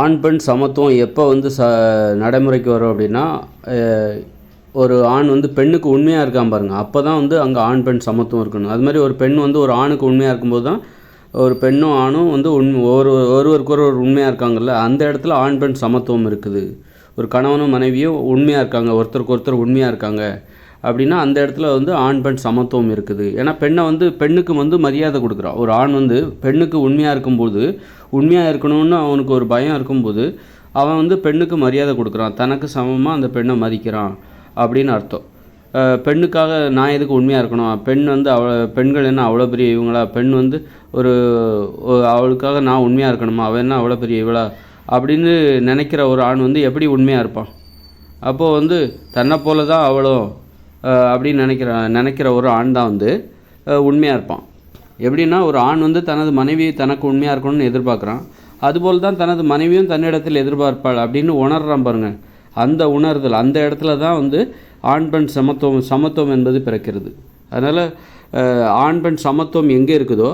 ஆண் பெண் சமத்துவம் எப்போ வந்து ச நடைமுறைக்கு வரும் அப்படின்னா ஒரு ஆண் வந்து பெண்ணுக்கு உண்மையாக இருக்கான் பாருங்கள் அப்போ தான் வந்து அங்கே ஆண் பெண் சமத்துவம் இருக்கணும். அது மாதிரி ஒரு பெண் வந்து ஒரு ஆணுக்கு உண்மையாக இருக்கும்போது தான் ஒரு பெண்ணும் ஆணும் வந்து உண் ஒரு ஒருவருக்கு ஒரு உண்மையாக இருக்காங்கல்ல அந்த இடத்துல ஆண் பெண் சமத்துவம் இருக்குது. ஒரு கணவனும் மனைவியும் உண்மையாக இருக்காங்க ஒருத்தருக்கு ஒருத்தர் உண்மையாக இருக்காங்க. அப்படின்னா அந்த இடத்துல வந்து ஆண் பெண் சமத்துவம் இருக்குது. ஏன்னா பெண்ணை வந்து பெண்ணுக்கு வந்து மரியாதை கொடுக்குறான் ஒரு ஆண் வந்து பெண்ணுக்கு உண்மையாக இருக்கும்போது உண்மையாக இருக்கணும்னு அவனுக்கு ஒரு பயம் இருக்கும்போது அவன் வந்து பெண்ணுக்கு மரியாதை கொடுக்குறான். தனக்கு சமமாக அந்த பெண்ணை மதிக்கிறான் அப்படின்னு அர்த்தம். பெண்ணுக்காக நான் எதுக்கு உண்மையாக இருக்கணும்? பெண் வந்து அவ பெண்கள் என்ன அவ்வளோ பெரிய இவங்களா? பெண் வந்து ஒரு அவளுக்காக நான் உண்மையாக இருக்கணுமா? அவள் என்ன அவ்வளோ பெரிய இவளா? அப்படின்னு நினைக்கிற ஒரு ஆண் வந்து எப்படி உண்மையாக இருப்பான்? அப்போது வந்து தன்னை போல தான் அவளும் அப்படின்னு நினைக்கிற நினைக்கிற ஒரு ஆண் தான் வந்து உண்மையாக இருப்பான். எப்படின்னா ஒரு ஆண் வந்து தனது மனைவி தனக்கு உண்மையாக இருக்கணும்னு எதிர்பார்க்குறான். அதுபோல் தான் தனது மனைவியும் தன்னிடத்தில் எதிர்பார்ப்பாள் அப்படின்னு உணர்றான் பாருங்கள் அந்த உணர்தல் அந்த இடத்துல தான் வந்து ஆண் பெண் சமத்துவம் சமத்துவம் என்பது பிறக்கிறது. அதனால் ஆண் பெண் சமத்துவம் எங்கே இருக்குதோ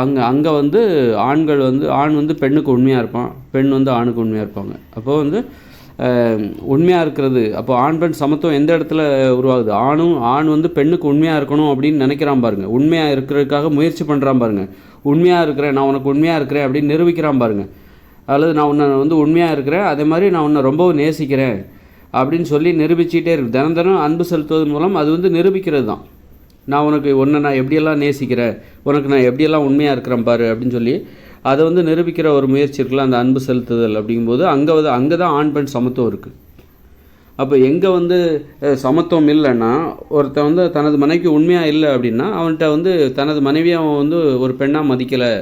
அங்கே அங்கே வந்து ஆண்கள் வந்து ஆண் வந்து பெண்ணுக்கு உண்மையாக இருப்பான் பெண் வந்து ஆணுக்கு உண்மையாக இருப்பாங்க. அப்போது வந்து உண்மையாக இருக்கிறது. அப்போ ஆண் பெண் சமத்துவம் எந்த இடத்துல உருவாகுது? ஆணும் ஆண் வந்து பெண்ணுக்கு உண்மையாக இருக்கணும் அப்படின்னு நினைக்கிறான் பாருங்க. உண்மையாக இருக்கிறதுக்காக முயற்சி பண்ணுறான் பாருங்க. உண்மையாக இருக்கிறேன் நான் உனக்கு உண்மையாக இருக்கிறேன் அப்படின்னு நிரூபிக்கிறான் பாருங்க. அல்லது நான் உன்னை வந்து உண்மையாக இருக்கிறேன் அதே மாதிரி நான் உன்னை ரொம்பவும் நேசிக்கிறேன் அப்படின்னு சொல்லி நிரூபிச்சிட்டே இருக்கு. தினம் தினம் அன்பு செலுத்துவதன் மூலம் அது வந்து நிரூபிக்கிறது தான். நான் உனக்கு உன்னை நான் எப்படியெல்லாம் நேசிக்கிறேன்? உனக்கு நான் எப்படியெல்லாம் உண்மையாக இருக்கிறேன் பாரு அப்படின்னு சொல்லி அதை வந்து நிரூபிக்கிற ஒரு முயற்சி இருக்குல்ல அந்த அன்பு செலுத்துதல் அப்படிங்கும்போது அங்கே வந்து அங்கே தான் ஆண் பெண் சமத்துவம் இருக்குது அப்போ எங்கே வந்து சமத்துவம் இல்லைன்னா ஒருத்தன் வந்து தனது மனைவிக்கு உண்மையாக இல்லை அப்படின்னா அவன்கிட்ட வந்து தனது மனைவியை அவன் வந்து ஒரு பெண்ணாக மதிக்கலை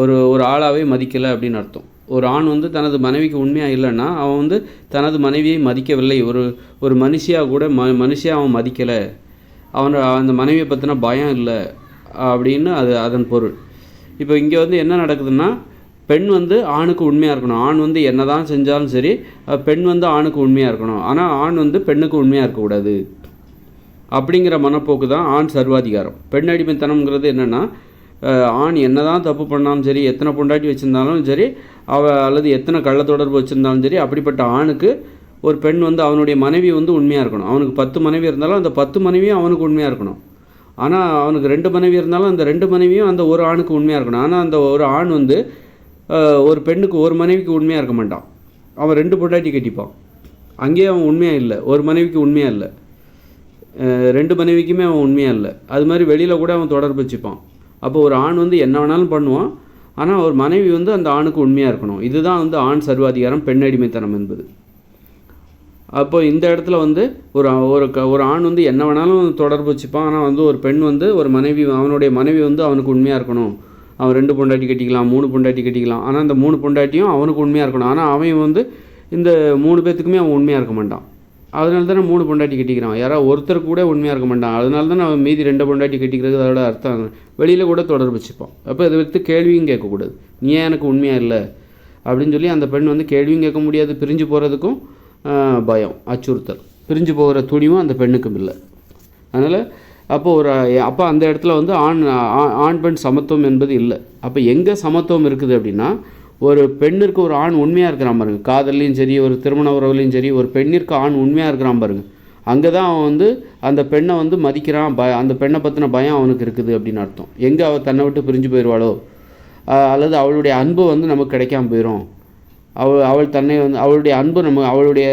ஒரு ஒரு ஆளாகவே மதிக்கலை அப்படின்னு அர்த்தம். ஒரு ஆண் வந்து தனது மனைவிக்கு உண்மையாக இல்லைன்னா அவன் வந்து தனது மனைவியை மதிக்கவில்லை. ஒரு ஒரு மனுஷியாக கூட ம மனுஷியாக அவன் மதிக்கலை. அவன் அந்த மனைவியை பற்றின பயம் இல்லை அப்படின்னு அது அதன் பொருள். இப்போ இங்கே வந்து என்ன நடக்குதுன்னா பெண் வந்து ஆணுக்கு உண்மையாக இருக்கணும். ஆண் வந்து என்னதான் செஞ்சாலும் சரி பெண் வந்து ஆணுக்கு உண்மையாக இருக்கணும். ஆனால் ஆண் வந்து பெண்ணுக்கு உண்மையாக இருக்கக்கூடாது. அப்படிங்கிற மனப்போக்கு தான் ஆண் சர்வாதிகாரம். பெண் அடிமைத்தனம்ங்கிறது என்னென்னா ஆண் என்னதான் தப்பு பண்ணாலும் சரி எத்தனை பொண்டாட்டி வச்சுருந்தாலும் சரி அவ அல்லது எத்தனை கள்ள தொடர்பு வச்சுருந்தாலும் சரி அப்படிப்பட்ட ஆணுக்கு ஒரு பெண் வந்து அவனுடைய மனைவி வந்து உண்மையாக இருக்கணும். அவனுக்கு பத்து மனைவி இருந்தாலும் அந்த பத்து மனைவியும் அவனுக்கு உண்மையாக இருக்கணும். ஆனால் அவனுக்கு ரெண்டு மனைவி இருந்தாலும் அந்த ரெண்டு மனைவியும் அந்த ஒரு ஆணுக்கு உண்மையாக இருக்கணும். ஆனால் அந்த ஒரு ஆண் வந்து ஒரு பெண்ணுக்கு ஒரு மனைவிக்கு உண்மையாக இருக்க மாட்டான். அவன் ரெண்டு பொட்டாட்டி கட்டிப்பான். அங்கேயே அவன் உண்மையாக இல்லை. ஒரு மனைவிக்கு உண்மையாக இல்லை. ரெண்டு மனைவிக்குமே அவன் உண்மையாக இல்லை. அது மாதிரி வெளியில் கூட அவன் தொடர்பு வச்சுப்பான். அப்போ ஒரு ஆண் வந்து என்ன வேணாலும் பண்ணுவான். ஆனால் ஒரு மனைவி வந்து அந்த ஆணுக்கு உண்மையாக இருக்கணும். இதுதான் வந்து ஆண் சர்வாதிகாரம் பெண் அடிமைத்தனம் என்பது. அப்போ இந்த இடத்துல வந்து ஒரு ஒரு க- ஒரு ஆண் வந்து என்ன வேணாலும் தொடர்பு வச்சுப்பான். ஆனால் வந்து ஒரு பெண் வந்து ஒரு மனைவி அவனுடைய மனைவி வந்து அவனுக்கு உண்மையாக இருக்கணும். அவன் ரெண்டு பொண்டாட்டி கட்டிக்கலாம் மூணு பொண்டாட்டி கட்டிக்கலாம். ஆனால் அந்த மூணு பொண்டாட்டியும் அவனுக்கு உண்மையாக இருக்கணும். ஆனால் அவன் வந்து இந்த மூணு பேத்துக்குமே அவன் உண்மையாக இருக்க மாட்டான். அதனால தானே மூணு பொண்டாட்டி கட்டிக்கிறான். யாராவது ஒருத்தர் கூட உண்மையாக இருக்க மாட்டான். அதனால தானே அவன் மீதி ரெண்டு பொண்டாட்டி கட்டிக்கிறது அதோட அர்த்தம். வெளியில் கூட தொடர்பு வச்சுப்பான். அப்போ இதை வைத்து கேள்வியும் கேட்கக்கூடாது. நீ ஏன் எனக்கு உண்மையாக இல்லை? அப்படின்னு சொல்லி அந்த பெண் வந்து கேள்வியும் கேட்க முடியாது. பிரிஞ்சு போகிறதுக்கும் பயம் அச்சுறுத்தல். பிரிஞ்சு போகிற துணிவும் அந்த பெண்ணுக்கும் இல்லை. அதனால் அப்போ ஒரு அப்போ அந்த இடத்துல வந்து ஆண் ஆ- ஆண் பெண் சமத்துவம் என்பது இல்லை. அப்போ எங்கே சமத்துவம் இருக்குது அப்படின்னா ஒரு பெண்ணிற்கு ஒரு ஆண் உண்மையாக இருக்கிறான் பாருங்க காதல்லையும் சரி ஒரு திருமண உறவுலையும் சரி ஒரு பெண்ணிற்கு ஆண் உண்மையாக இருக்கிறான் பாருங்க அங்கே தான் அவன் வந்து அந்த பெண்ணை வந்து மதிக்கிறான் ப அந்த பெண்ணை பற்றின பயம் அவனுக்கு இருக்குது அப்படின்னு அர்த்தம். எங்கே அவள் தன்னை விட்டு பிரிஞ்சு போயிடுவாளோ? அல்லது அவளுடைய அன்பு வந்து நமக்கு கிடைக்காம போயிடும் அவள் அவள் தன்னை வந்து அவளுடைய அன்பு நம்ம அவளுடைய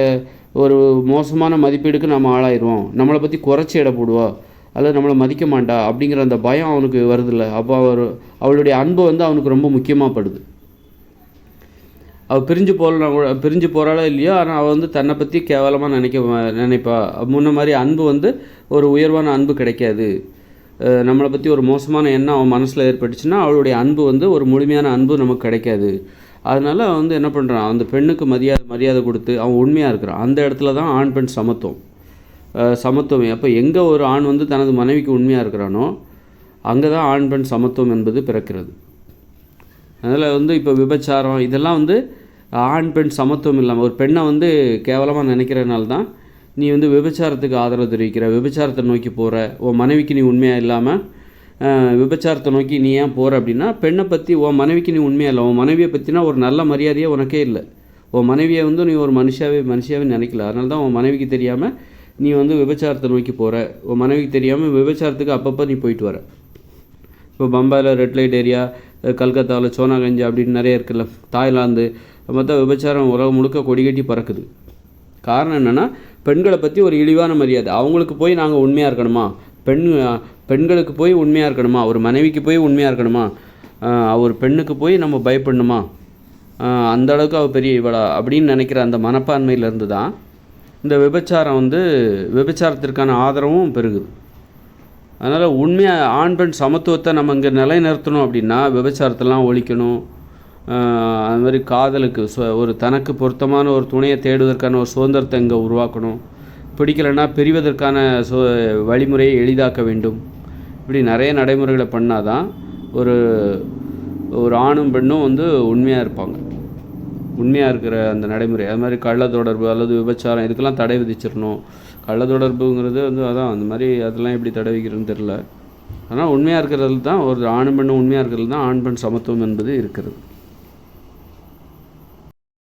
ஒரு மோசமான மதிப்பீடுக்கு நம்ம ஆளாயிடுவோம் நம்மளை பற்றி குறைச்சி எடை போடுவா. அல்லது நம்மளை மதிக்க மாட்டா அப்படிங்கிற அந்த பயம் அவனுக்கு வருதில்ல. அப்போ அவர் அவளுடைய அன்பு வந்து அவனுக்கு ரொம்ப முக்கியமாக படுது. அவள் பிரிஞ்சு போகலாம் கூட பிரிஞ்சு போகிறாளோ இல்லையோ ஆனால் அவள் வந்து தன்னை பற்றி கேவலமாக நினைக்க நினைப்பா. முன்ன மாதிரி அன்பு வந்து ஒரு உயர்வான அன்பு கிடைக்காது. நம்மளை பற்றி ஒரு மோசமான எண்ணம் அவன் மனசில் ஏற்பட்டுச்சுன்னா அவளுடைய அன்பு வந்து ஒரு முழுமையான அன்பு நமக்கு கிடைக்காது. அதனால் வந்து என்ன பண்ணுறான் அந்த பெண்ணுக்கு மரியாதை மரியாதை கொடுத்து அவன் உண்மையாக இருக்கிறான். அந்த இடத்துல தான் ஆண் பெண் சமத்துவம். சமத்துவம். அப்போ எங்கே ஒரு ஆண் வந்து தனது மனைவிக்கு உண்மையாக இருக்கிறானோ அங்கே தான் ஆண் பெண் சமத்துவம் என்பது பிறக்கிறது. அதில் வந்து இப்போ விபச்சாரம் இதெல்லாம் வந்து ஆண் பெண் சமத்துவம் இல்லாமல் ஒரு பெண்ணை வந்து கேவலமாக நினைக்கிறதுனால தான் நீ வந்து விபச்சாரத்துக்கு ஆதரவு தெரிவிக்கிற விபச்சாரத்தை நோக்கி போகிற உன் மனைவிக்கு நீ உண்மையாக இல்லாமல் விபச்சாரத்தை நோக்கி நீ ஏன் போகிற அப்படின்னா பெண்ணை பற்றி உன் மனைவிக்கு நீ உண்மையாக இல்லை. உன் மனைவியை பற்றினா ஒரு நல்ல மரியாதையே உனக்கே இல்லை. உன் மனைவியை வந்து நீ ஒரு மனுஷாவே மனுஷியாவே நினைக்கல. அதனால தான் உன் மனைவிக்கு தெரியாமல் நீ வந்து விபச்சாரத்தை நோக்கி போகிற உன் மனைவிக்கு தெரியாமல் விபச்சாரத்துக்கு அப்பப்போ நீ போயிட்டு வர. இப்போ பம்பாயில் ரெட் லைட் ஏரியா கல்கத்தாவில் சோனாகஞ்சி அப்படின்னு நிறைய இருக்குல்ல தாய்லாந்து மொத்தம் விபச்சாரம் உலகம் முழுக்க கொடி கட்டி பறக்குது. காரணம் என்னென்னா பெண்களை பற்றி ஒரு இழிவான மரியாதை. அவங்களுக்கு போய் நாங்கள் உண்மையாக இருக்கணுமா? பெண் பெண்களுக்கு போய் உண்மையாக இருக்கணுமா? ஒரு மனைவிக்கு போய் உண்மையாக இருக்கணுமா? அவர் ஒரு பெண்ணுக்கு போய் நம்ம பயப்படணுமா? அந்த அளவுக்கு அவள் பெரிய இவளா அப்படின்னு நினைக்கிற அந்த மனப்பான்மையிலேருந்து தான் இந்த விபச்சாரம் வந்து விபச்சாரத்திற்கான ஆதரவும் பெருகுது. அதனால் உண்மையாக ஆண் பெண் சமத்துவத்தை நம்ம இங்கே நிலைநிறுத்தணும் அப்படின்னா விபச்சாரத்தெல்லாம் ஒழிக்கணும். அது மாதிரி காதலுக்கு சு- ஒரு தனக்கு பொருத்தமான ஒரு துணையை தேடுவதற்கான ஒரு சுதந்திரத்தை இங்கே உருவாக்கணும். பிடிக்கலைன்னா பிரிவதற்கான சோ வழிமுறையை எளிதாக்க வேண்டும். இப்படி நிறைய நடைமுறைகளை பண்ணாதான் ஒரு ஒரு ஆணும் பெண்ணும் வந்து உண்மையாக இருப்பாங்க. உண்மையாக இருக்கிற அந்த நடைமுறை. அது மாதிரி கள்ள தொடர்பு அல்லது விபச்சாரம் இதுக்கெல்லாம் தடை விதிச்சிடணும். கள்ள தொடர்புங்கிறது வந்து அதான் அந்த மாதிரி அதெல்லாம் எப்படி தடை வைக்கிறதுன்னு தெரில ஆனால் உண்மையாக இருக்கிறதுல தான் ஒரு ஆணும் பெண்ணும் உண்மையாக இருக்கிறதுல தான் ஆண் பெண் சமத்துவம் என்பது இருக்கிறது.